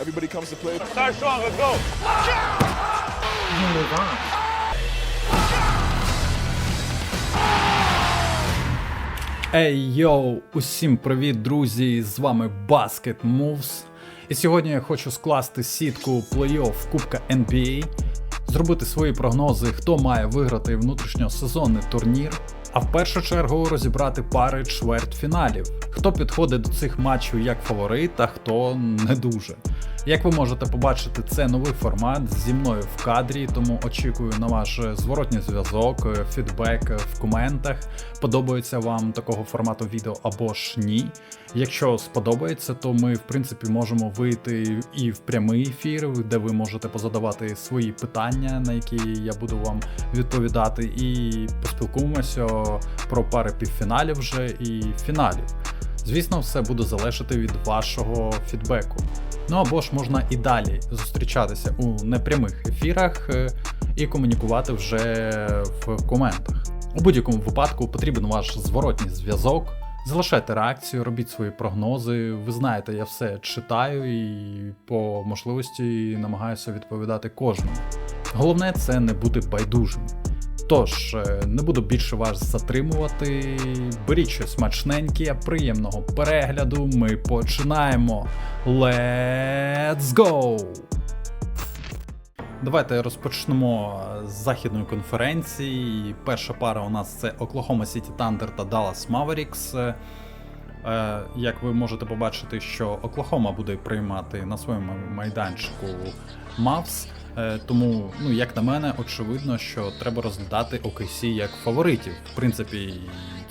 Everybody comes to play. Start strong, let's go. Ей йоу, усім привіт, друзі! З вами Basket Moves. І сьогодні я хочу скласти сітку плей-офф Кубка NBA, зробити свої прогнози, хто має виграти внутрішньосезонний турнір, а в першу чергу розібрати пари чвертьфіналів, хто підходить до цих матчів як фаворит, а хто не дуже. Як ви можете побачити, це новий формат зі мною в кадрі, тому очікую на ваш зворотній зв'язок, е, фідбек в коментах. Подобається вам такого формату відео або ж ні. Якщо сподобається, то ми в принципі можемо вийти і в прямий ефір, де ви можете позадавати свої питання, на які я буду вам відповідати, і поспілкуємося про пари півфіналів вже і фіналів. Звісно, все буде залежати від вашого фідбеку. Ну або ж можна і далі зустрічатися у непрямих ефірах е, і комунікувати вже в коментах. У будь-якому випадку потрібен ваш зворотній зв'язок. Залишайте реакцію, робіть свої прогнози. Ви знаєте, я все читаю і по можливості намагаюся відповідати кожному. Головне це не бути байдужим. Тож, е, не буду більше вас затримувати. Беріть щось смачненьке, приємного перегляду. Ми починаємо. Let's go! Давайте розпочнемо з західної конференції. Перша пара у нас це Oklahoma City Thunder та Dallas Mavericks. Е, е, Як ви можете побачити, що Оклахома буде приймати на своєму майданчику Мавс. Е, Тому, ну як на мене, очевидно, що треба розглядати OKC як фаворитів, в принципі,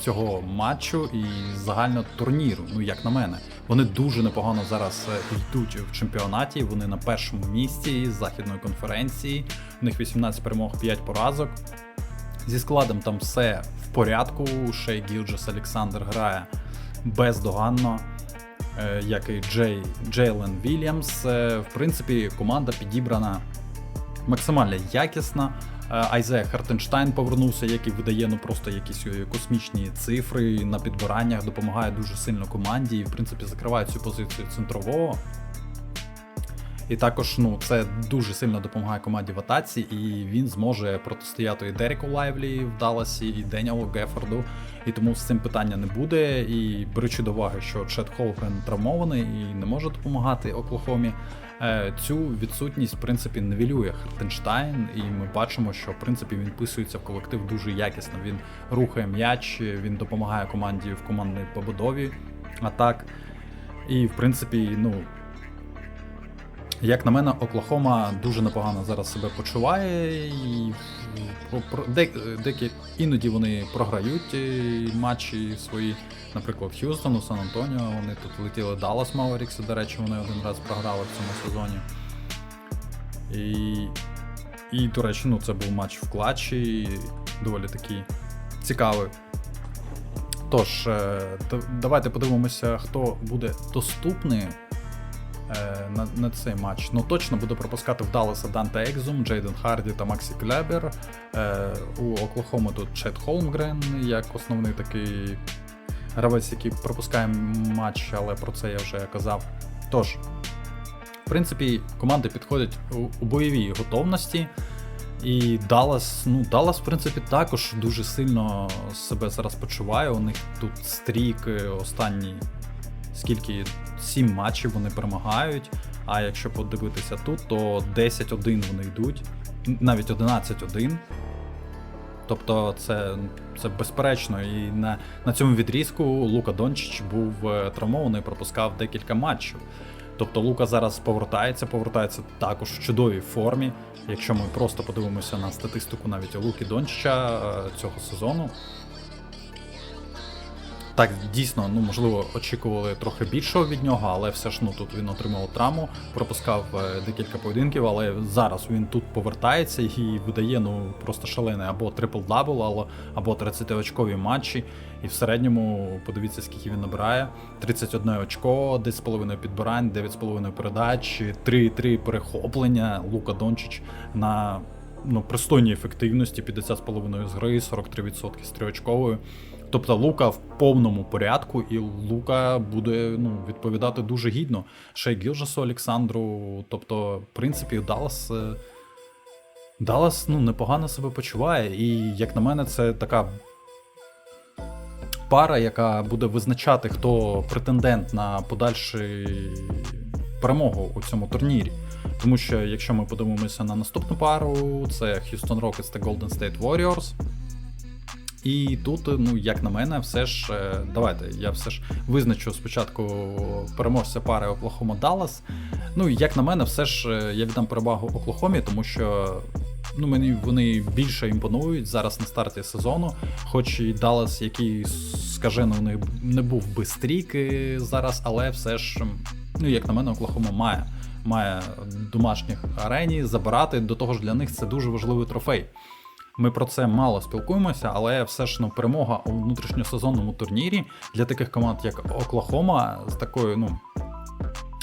цього матчу і загально турніру. Ну як на мене, вони дуже непогано зараз е, йдуть в чемпіонаті. Вони на першому місці з західної конференції. У них 18 перемог, 5 поразок. Зі складом там все в порядку. Шей Гілджес Олександр грає бездоганно. е, Як і Джей Джейлен Вільямс. В принципі, команда підібрана максимально якісна. Айзе Хартенштайн повернувся, який видає ну просто якісь е, космічні цифри на підбираннях, допомагає дуже сильно команді і в принципі закриває цю позицію центрового. І також ну, це дуже сильно допомагає команді в атаці, і він зможе протистояти і Дереку Лайвлі в Далласі, і Деніалу Гефорду. І тому з цим питання не буде. І беручи до уваги, що Чет Холгрен травмований і не може допомагати Оклахомі, е, цю відсутність в принципі невілює Хартенштайн, і ми бачимо, що в принципі він вписується в колектив дуже якісно. Він рухає м'яч, він допомагає команді в командній побудові атак. І в принципі, ну. Як на мене, Оклахома дуже непогано зараз себе почуває, і деякі іноді вони програють е, матчі свої, наприклад, Х'юстону, Сан-Антоніо. Вони тут летіли Даллас Маверікси, до речі, вони один раз програли в цьому сезоні. І, і до речі, ну, це був матч в клатчі, доволі такий цікавий. Тож, е, давайте подивимося, хто буде доступний на, на цей матч. Ну точно буде пропускати в Далласа Данте Екзум, Джейден Харді та Максі Клебер. Е, у Оклахоми тут Чет Холмгрен як основний такий гравець, який пропускає матч, але про це я вже казав. Тож, в принципі, команди підходять у, у бойовій готовності. І Даллас, ну Даллас, в принципі, також дуже сильно себе зараз почуває. У них тут стрік е, останній скільки 7 матчів вони перемагають. А якщо подивитися тут, то 10-1 вони йдуть, навіть 11-1. Тобто це, це безперечно. І на, на цьому відрізку Лука Дончич був е, травмований, пропускав декілька матчів. Тобто Лука зараз повертається, повертається також в чудовій формі. Якщо ми просто подивимося на статистику навіть Луки Дончича е, цього сезону, так, дійсно, ну можливо, очікували трохи більшого від нього, але все ж ну тут він отримав травму, пропускав е, декілька поєдинків, але зараз він тут повертається і видає ну просто шалений або трипл-дабл, або, або 30-очкові матчі. І в середньому подивіться, скільки він набирає: 31 очко, 10,5 підбирань, 9,5 передач, 3,3 перехоплення. Лука Дончич на ну, пристойній ефективності, 50,5 з гри, 43% з триочковою. Тобто Лука в повному порядку, і Лука буде ну, відповідати дуже гідно. Ще й Гілжасу Олександру. Тобто, в принципі, Даллас. е, Даллас ну, непогано себе почуває, і, як на мене, це така пара, яка буде визначати, хто претендент на подальшу перемогу у цьому турнірі. Тому що, якщо ми подивимося на наступну пару, це Houston Rockets та Golden State Warriors. І тут, ну, як на мене, все ж. е, Давайте я все ж визначу спочатку переможця пари Оклахома Даллас. Ну, як на мене, все ж е, я віддам перевагу Оклахомі, тому що ну, мені вони більше імпонують зараз на старті сезону. Хоч і Даллас, який скажено, у них не був би стрік е, зараз, але все ж, ну, як на мене, Оклахома має. Має домашніх арені забирати. До того ж, для них це дуже важливий трофей. Ми про це мало спілкуємося, але все ж ну, перемога у внутрішньосезонному турнірі для таких команд, як Оклахома, з такою, ну.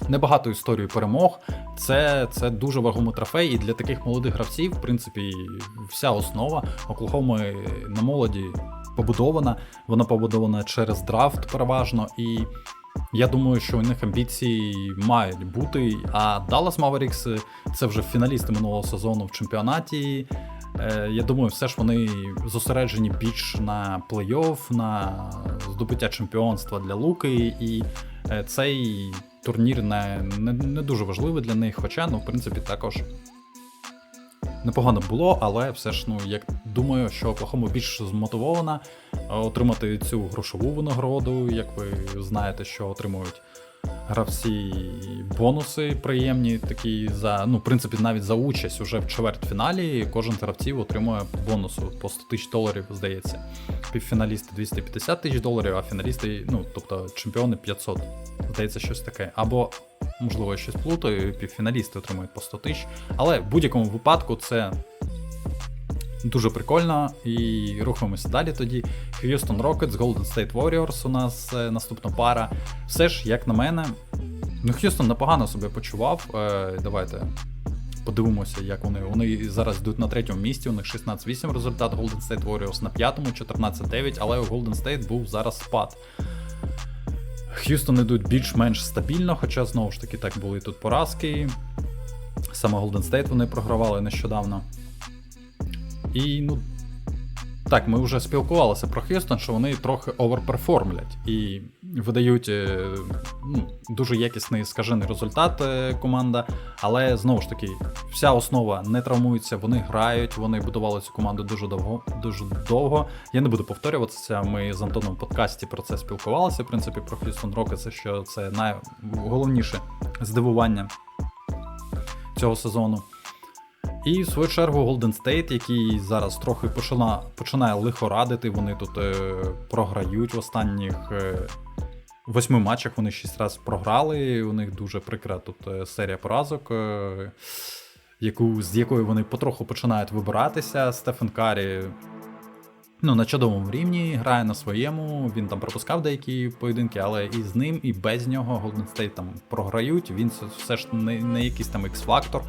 Небагато історію перемог. Це, це дуже вагомий трофей, і для таких молодих гравців, в принципі, вся основа Оклахоми на молоді побудована. Вона побудована через драфт переважно. І я думаю, що у них амбіції мають бути. А Dallas Mavericks – це вже фіналісти минулого сезону в чемпіонаті. Е, Я думаю, все ж вони зосереджені більш на плей-офф, на здобуття чемпіонства для Луки, і е, цей турнір не, не, не дуже важливий для них, хоча, ну, в принципі, також непогано було, але все ж, ну, як думаю, що Оклахома більш змотивована е, отримати цю грошову винагороду, як ви знаєте, що отримують гравці бонуси приємні, такі за, ну, в принципі, навіть за участь уже в чвертьфіналі кожен гравців отримує бонусу по 100 тисяч доларів, здається. Півфіналісти 250 тисяч доларів, а фіналісти, ну, тобто чемпіони 500. Здається, щось таке. Або, можливо, щось плутаю, півфіналісти отримують по 100 тисяч. Але в будь-якому випадку це дуже прикольно. І рухаємося далі тоді. Houston Rockets, Golden State Warriors у нас е, наступна пара. Все ж, як на мене, ну Х'юстон непогано себе почував. Е, давайте подивимося, як вони. Вони зараз йдуть на третьому місці. У них 16-8 результат, Golden State Warriors на п'ятому, 14-9, але у Golden State був зараз спад. Х'юстон йдуть більш-менш стабільно, хоча знову ж таки так були тут поразки. Саме Golden State вони програвали нещодавно. І ну. Так, ми вже спілкувалися про Х'юстон, що вони трохи оверперформлять і видають е, ну, дуже якісний скажений результат е, команда. Але знову ж таки, вся основа не травмується, вони грають, вони будували цю команду дуже довго. Дуже довго. Я не буду повторюватися. Ми з Антоном в подкасті про це спілкувалися. В принципі, про Х'юстон Рокетс, що це найголовніше здивування цього сезону. І в свою чергу Golden State, який зараз трохи почина, починає лихорадити, вони тут е, програють в останніх е, восьми матчах. Вони шість разів програли. У них дуже прикра тут е, серія поразок, е, яку, з якою вони потроху починають вибиратися. Стефен Карі ну, на чудовому рівні грає на своєму. Він там пропускав деякі поєдинки, але і з ним, і без нього Golden State там програють. Він все ж не, не якийсь там X-фактор.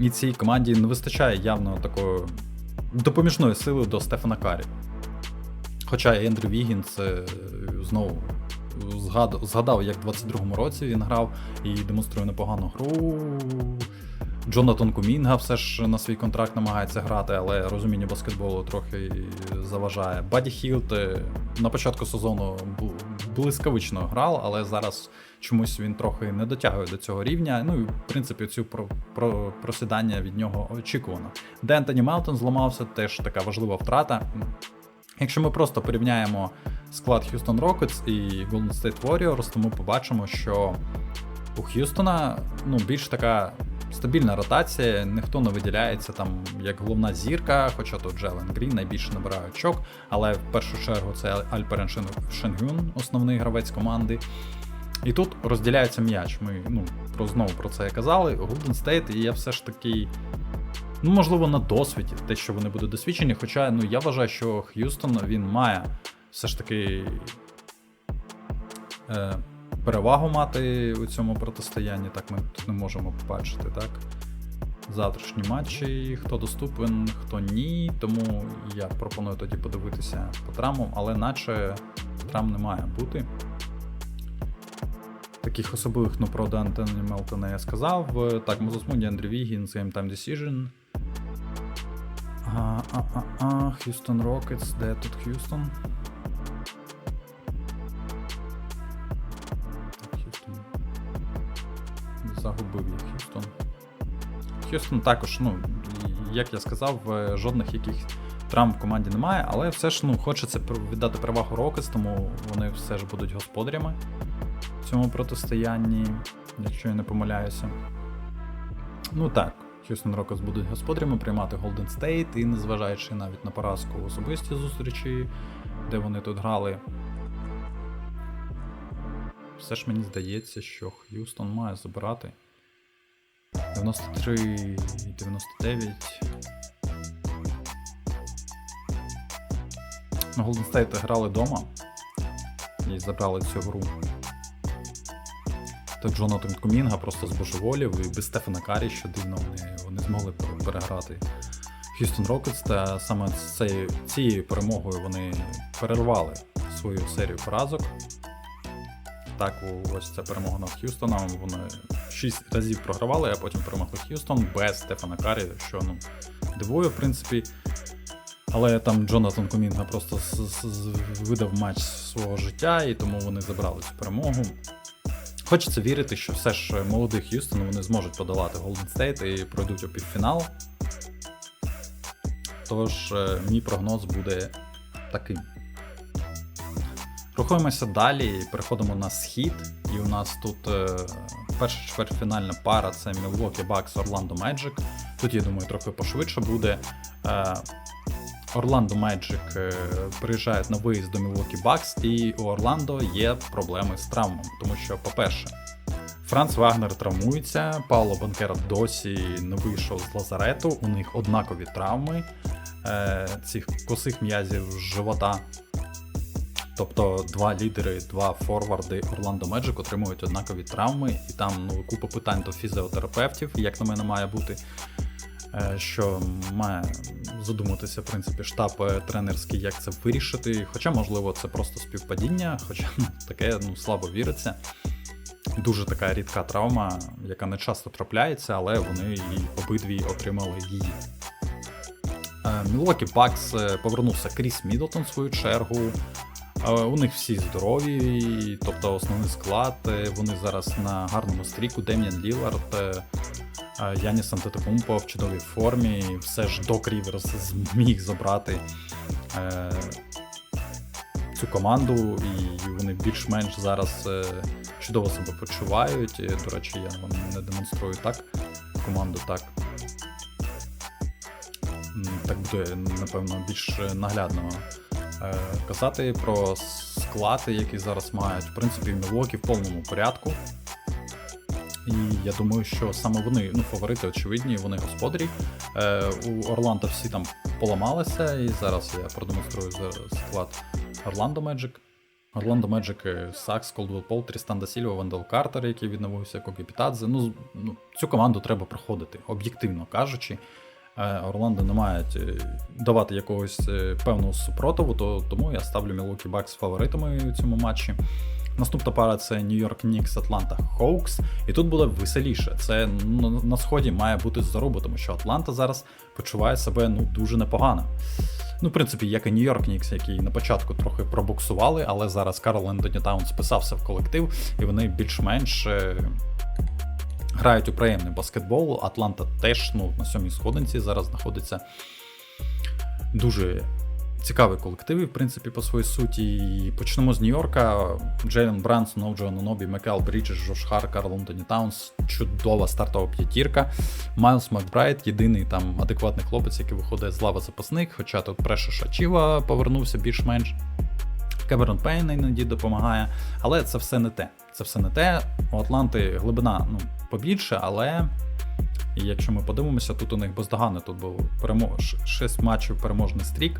І цій команді не вистачає явно такої допоміжної сили до Стефана Карі. Хоча Ендрю Вігінс е, знову згадав, як в 22-му році він грав і демонструє непогану гру. Джонатан Кумінга все ж на свій контракт намагається грати, але розуміння баскетболу трохи заважає. Баді Хілд е, на початку сезону блискавично грав, але зараз чомусь він трохи не дотягує до цього рівня. Ну і в принципі цю про, про просідання від нього очікувано. Де Ентоні Мелтон зламався, теж така важлива втрата. Якщо ми просто порівняємо склад Houston Rockets і Golden State Warriors, то ми побачимо, що у Х'юстона ну, більш така стабільна ротація, ніхто не виділяється там як головна зірка, хоча тут Джелен Грін найбільше набирає очок, але в першу чергу це Альперен Шенгюн, основний гравець команди. І тут розділяється м'яч. Ми ну, про, знову про це казали. Golden State, і я все ж таки. Ну, можливо, на досвіді, те, що вони будуть досвідчені. Хоча ну, я вважаю, що Х'юстон він має все ж таки е, перевагу мати у цьому протистоянні. Так, ми тут не можемо побачити, так? завтрашні матчі, хто доступен, хто ні. Тому я пропоную тоді подивитися по травмам, але наче травм не має бути. Таких особливих, ну, про Антоні Мелтона я сказав. Так, Мозосмуді, Андрій Вігін, Same Time Decision. А, а, а, а, Рокетс, де тут Х'юстон? Загубив я Х'юстон. Х'юстон також, ну, як я сказав, е, жодних яких травм в команді немає, але все ж ну, хочеться віддати перевагу Рокетс, тому вони все ж будуть господарями цьому протистоянні, якщо я не помиляюся. Ну так, Х'юстон Рокетс будуть господарями приймати Golden State, і незважаючи навіть на поразку в особистій зустрічі, де вони тут грали. Все ж мені здається, що Х'юстон має забирати 93 99. Ну, Golden State грали вдома і забрали цю гру. Так Джонатан Кумінга просто збожеволів і без Стефана Карі, що дивно, вони, вони змогли переграти Х'юстон Рокетс, та саме цією, цією перемогою вони перервали свою серію поразок. Так, ось ця перемога над Х'юстоном. Вони 6 разів програвали, а потім перемогли Х'юстон без Стефана Карі, що ну, дивує, в принципі. Але там Джонатан Кумінга просто видав матч свого життя, і тому вони забрали цю перемогу. Хочеться вірити, що все ж молодий Х'юстон вони зможуть подолати Golden State і пройдуть у півфінал. Тож, е, мій прогноз буде таким. Рухаємося далі, переходимо на схід, і у нас тут е, перша чвертьфінальна пара це Milwaukee Bucks Orlando Magic. Тут, я думаю, трохи пошвидше буде. Е, Magic е, приїжджають на виїзд до Milwaukee Bucks, і у Орландо є проблеми з травмами. Тому що, по-перше, Франц Вагнер травмується, Пауло Банкера досі не вийшов з лазарету, у них однакові травми е, цих косих м'язів живота. Тобто два лідери, два форварди Орландо Magic отримують однакові травми, і там ну, купа питань до фізіотерапевтів, як на мене має бути. Е, Що має задуматися, в принципі, штаб е, тренерський, як це вирішити. Хоча, можливо, це просто співпадіння, хоча ну, таке ну, слабо віриться. Дуже така рідка травма, яка не часто трапляється, але вони її обидві отримали її. Мілокі Бакс повернувся Кріс Мідлтон в свою чергу. Е, У них всі здорові, тобто основний склад. е, Вони зараз на гарному стріку. Дем'ян Лілард, е, е, Яніс Антетокумпо в чудовій формі. Все ж Док Ріверс зміг забрати е, цю команду, і вони більш-менш зараз е, чудово себе почувають. До речі, я вам не демонструю так команду так. Так буде, напевно, більш наглядно е, казати про склад, який зараз мають. В принципі, Мілокі в повному порядку. І я думаю, що саме вони, ну, фаворити очевидні, вони господарі. Е, у Орландо всі там поламалися, і зараз я продемонструю склад Орландо Magic. Орландо е, Сакс, Колдвелл Пол, Трістан да Сільва, Вендел Картер, який відновився, Кокі Пітадзе. Ну, ну, цю команду треба проходити, об'єктивно кажучи. Е, Орландо не мають е, давати якогось е, певного супротиву, то тому я ставлю Milwaukee Bucks фаворитами у цьому матчі. Наступна пара це York Knicks Atlanta Hawks, і тут буде веселіше. Це ну, на сході має бути здорово, тому що Атланта зараз почуває себе ну дуже непогано. Ну, в принципі, як і Нью-Йорк Нікс, які на початку трохи пробуксували, але зараз Карл Ентоні Таун списався в колектив, і вони більш-менш е, грають у приємний баскетбол. Атланта теж ну, на сьомій сходинці зараз знаходиться дуже цікавий колектив, в принципі, по своїй суті. І почнемо з Нью-Йорка. Джейлен Брансон, Оджо Нонобі, Мекал Бріджес, Жош Хар, Карл Ентоні Таунс. Чудова стартова п'ятірка. Майлз Макбрайт, єдиний там адекватний хлопець, який виходить з лави запасник, хоча тут Преша Шачіва повернувся більш-менш. Кеверон Пейн іноді допомагає, але це все не те. Це все не те. У Атланти глибина ну, побільше, але і якщо ми подивимося, тут у них бездоганно тут був перемог... 6 матчів переможний стрік.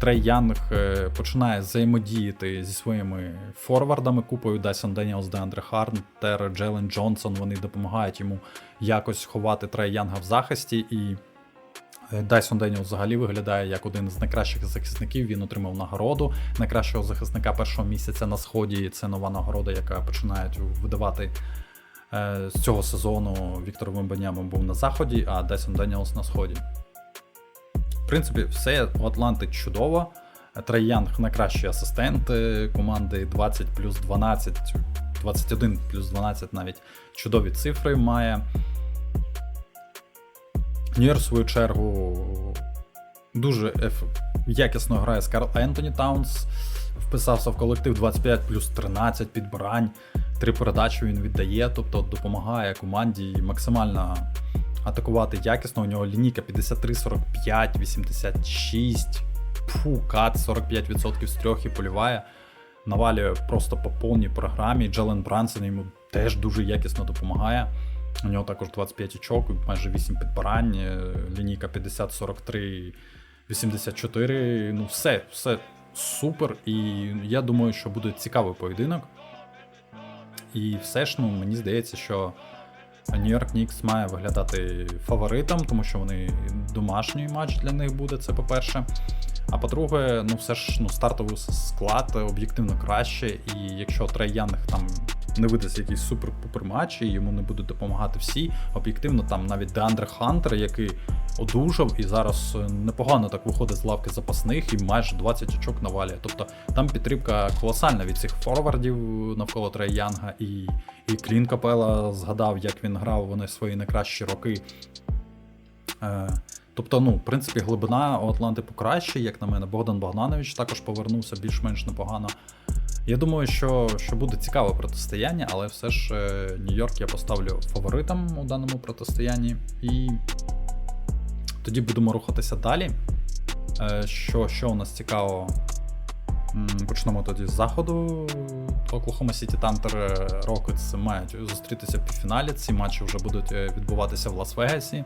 Трей Янг е, починає взаємодіяти зі своїми форвардами купою Дайсон Деніелс, Деандре Харнтер, Джелен Джонсон. Вони допомагають йому якось ховати Трей Янга в захисті. І е, Дайсон Деніелс взагалі виглядає як один з найкращих захисників. Він отримав нагороду найкращого захисника першого місяця на сході. Це нова нагорода, яка починають видавати. Е, З цього сезону Віктор Вембанямом був на заході, а Дайсон Деніелс на сході. В принципі, все у Атланти чудово. Трей Янг найкращий асистент команди 20 плюс 12, 21 плюс 12 навіть чудові цифри має. Нью-Йорк, в свою чергу, дуже якісно грає Скарл Ентоні Таунс. Вписався в колектив 25 плюс 13 підбирань. Три передачі він віддає, тобто допомагає команді максимально атакувати якісно. У нього лінійка 53, 45, 86. Фу, кат 45% з трьох і поліває. Навалює просто по повній програмі. Джелен Брансон йому теж дуже якісно допомагає. У нього також 25 очок, майже 8 підбирань, лінійка 50, 43, 84. Ну, все, все супер. І я думаю, що буде цікавий поєдинок. І все ж, ну, мені здається, що Нью-Йорк Нікс має виглядати фаворитом, тому що вони домашній матч для них буде, це по-перше. А по-друге, ну все ж ну, стартовий склад об'єктивно краще, і якщо Трей Янг там не видасть якийсь супер-пупер матч, і йому не будуть допомагати всі, об'єктивно там навіть Деандре Хантер, який одужав і зараз непогано так виходить з лавки запасних і майже 20 очок навалює. Тобто там підтримка колосальна від цих форвардів навколо Трея Янга, і, і Клін Капела згадав, як він грав вони свої найкращі роки. Е, Тобто, ну, в принципі, глибина у Атланти покраще, як на мене. Богдан Богданович також повернувся більш-менш непогано. Я думаю, що що буде цікаве протистояння, але все ж е, Нью-Йорк я поставлю фаворитом у даному протистоянні. І тоді будемо рухатися далі. Е, Що що у нас цікаво? Почнемо тоді з заходу. Оклахома Сіті Тантер Rockets мають зустрітися в півфіналі. Ці матчі вже будуть е, відбуватися в Лас-Вегасі.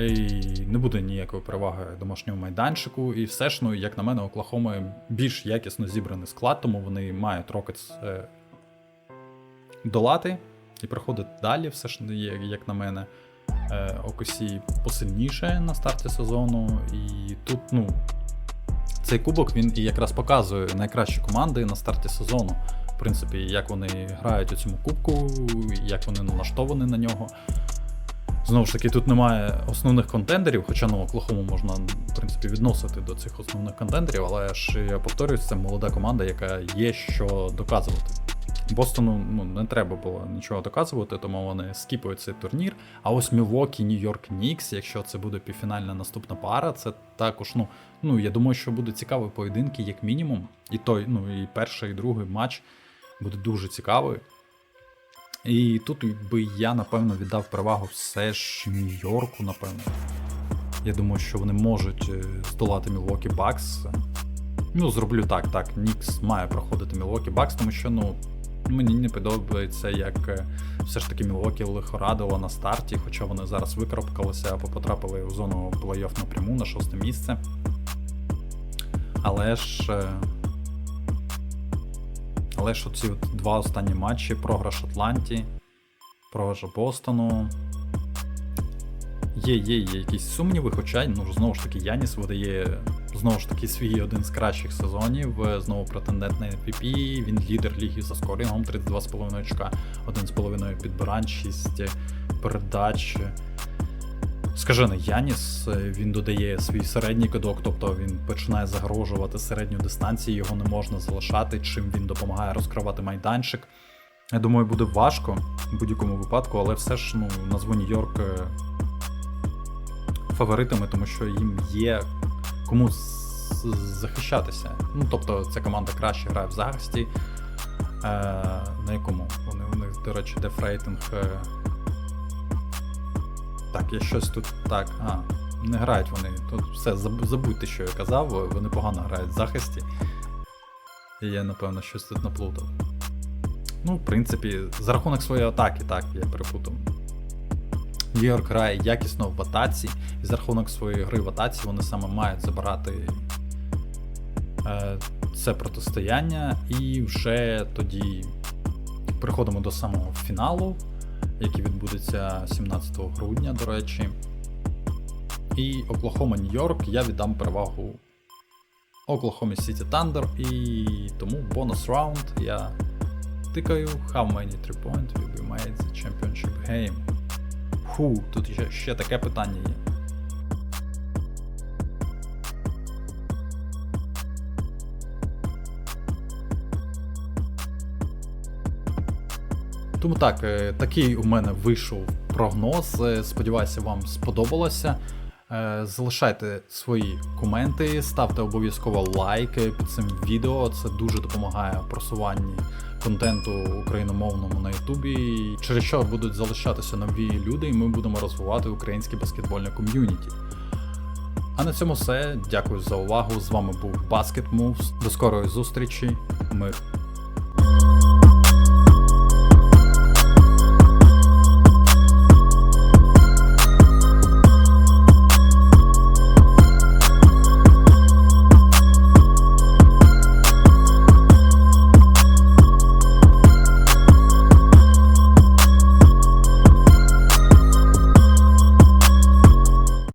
І не буде ніякої переваги домашньому майданчику. І все ж, ну, як на мене, Оклахоми більш якісно зібраний склад, тому вони мають Rockets е, долати і проходити далі. Все ж, як, як на мене, е, Окосі посильніше на старті сезону. І тут, ну, цей кубок він і якраз показує найкращі команди на старті сезону. В принципі, як вони грають у цьому кубку, як вони налаштовані на нього. Знову ж таки, тут немає основних контендерів, хоча ну Оклахому можна в принципі відносити до цих основних контендерів, але ж я повторюсь, це молода команда, яка є що доказувати. Бостону ну, не треба було нічого доказувати, тому вони скіпують цей турнір. А ось Мілвокі, Нью-Йорк Нікс, якщо це буде півфінальна наступна пара, це також, ну, ну я думаю, що буде цікаві поєдинки, як мінімум. І той, ну і перший, і другий матч буде дуже цікавий. І тут би я, напевно, віддав перевагу все ж Нью-Йорку, напевно. Я думаю, що вони можуть е, здолати Milwaukee Bucks. Ну, зроблю так, так. Нікс має проходити Milwaukee Bucks, тому що, ну, мені не подобається, як е, все ж таки Milwaukee лихорадило на старті, хоча вони зараз викарабкалися або потрапили у зону плей-офф напряму на шосте місце. Але ж. Але ж оці от два останні матчі: програш Атланті, програш Бостону. Є, є, є якісь сумніви, хоча ну, знову ж таки Яніс видає знову ж таки свій один з кращих сезонів. е, Знову претендент на MVP. Він лідер ліги за скорінгом, 32,5 очка, 1,5 підбирань, 6 передач. Скажений Яніс, е, він додає свій середній кидок, тобто він починає загрожувати середню дистанцію, його не можна залишати, чим він допомагає розкривати майданчик. Я думаю, буде важко в будь-якому випадку, але все ж ну, назву Нью-Йорк е, фаворитами, тому що їм є кому захищатися. Ну, тобто, ця команда краще грає в захисті. Е, на якому? Вони, у них, до речі, дефрейтинг. Так, я щось тут. Так, а, не грають вони. Тут все, забудьте, що я казав, вони погано грають в захисті. І я, напевно, щось тут наплутав. Ну, в принципі, за рахунок своєї атаки, так, я перепутав. Нью-Йорк грає якісно в атаці, і за рахунок своєї гри в атаці вони саме мають забирати е, це протистояння, і вже тоді приходимо до самого фіналу, який відбудеться 17 грудня, до речі. І Оклахома Нью-Йорк я віддам перевагу Оклахомі Сіті Тандер, і тому бонус раунд я тикаю How many three point will be made the championship game? Фу, тут ще, ще таке питання є. Тому так, е, такий у мене вийшов прогноз. Е, Сподіваюся, вам сподобалося. Е, Залишайте свої коменти, ставте обов'язково лайки під цим відео. Це дуже допомагає просуванні контенту україномовному на Ютубі, через що будуть залишатися нові люди, і ми будемо розвивати українське баскетбольне ком'юніті. А на цьому все. Дякую за увагу. З вами був Basket Moves. До скорої зустрічі. Мир.